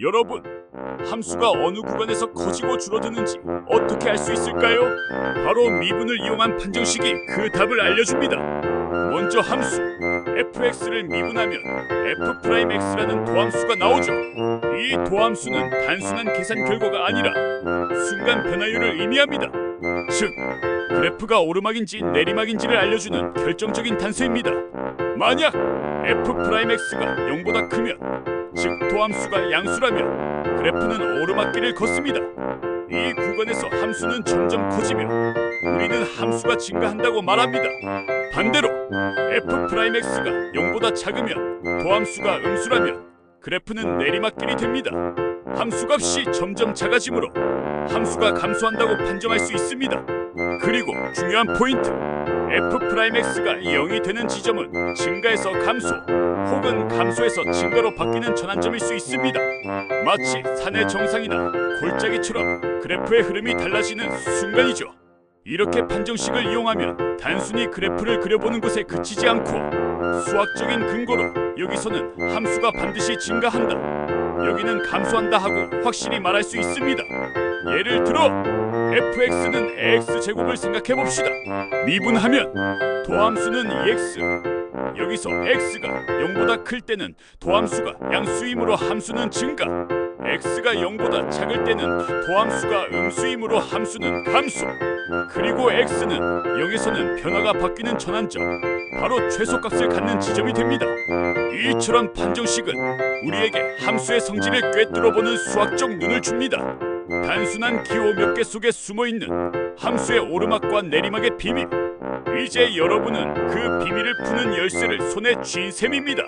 여러분, 함수가 어느 구간에서 커지고 줄어드는지 어떻게 알 수 있을까요? 바로 미분을 이용한 판정식이 그 답을 알려줍니다. 먼저 함수 fx를 미분하면 f'x라는 도함수가 나오죠. 이 도함수는 단순한 계산 결과가 아니라 순간 변화율을 의미합니다. 즉, 그래프가 오르막인지 내리막인지를 알려주는 결정적인 단서입니다. 만약 f'x가 0보다 크면 즉 도함수가 양수라면 그래프는 오르막길을 걷습니다. 이 구간에서 함수는 점점 커지며 우리는 함수가 증가한다고 말합니다. 반대로 f'x가 0보다 작으면 도함수가 음수라면 그래프는 내리막길이 됩니다. 함수 값이 점점 작아지므로 함수가 감소한다고 판정할 수 있습니다. 그리고 중요한 포인트 f'x가 0이 되는 지점은 증가에서 감소 혹은 감소에서 증가로 바뀌는 전환점일 수 있습니다. 마치 산의 정상이나 골짜기처럼 그래프의 흐름이 달라지는 순간이죠. 이렇게 판정식을 이용하면 단순히 그래프를 그려보는 것에 그치지 않고 수학적인 근거로 여기서는 함수가 반드시 증가한다. 여기는 감소한다 하고 확실히 말할 수 있습니다. 예를 들어 fx는 ax 제곱을 생각해 봅시다. 미분하면 도함수는 2x. 여기서 x가 0보다 클 때는 도함수가 양수이므로 함수는 증가. x가 0보다 작을 때는 도함수가 음수이므로 함수는 감소. 그리고 x는 0에서는 변화가 바뀌는 전환점, 바로 최소값을 갖는 지점이 됩니다. 이처럼 판정식은 우리에게 함수의 성질을 꿰뚫어보는 수학적 눈을 줍니다. 단순한 기호 몇 개 속에 숨어 있는 함수의 오르막과 내리막의 비밀. 이제 여러분은 그 비밀을 푸는 열쇠를 손에 쥔 셈입니다.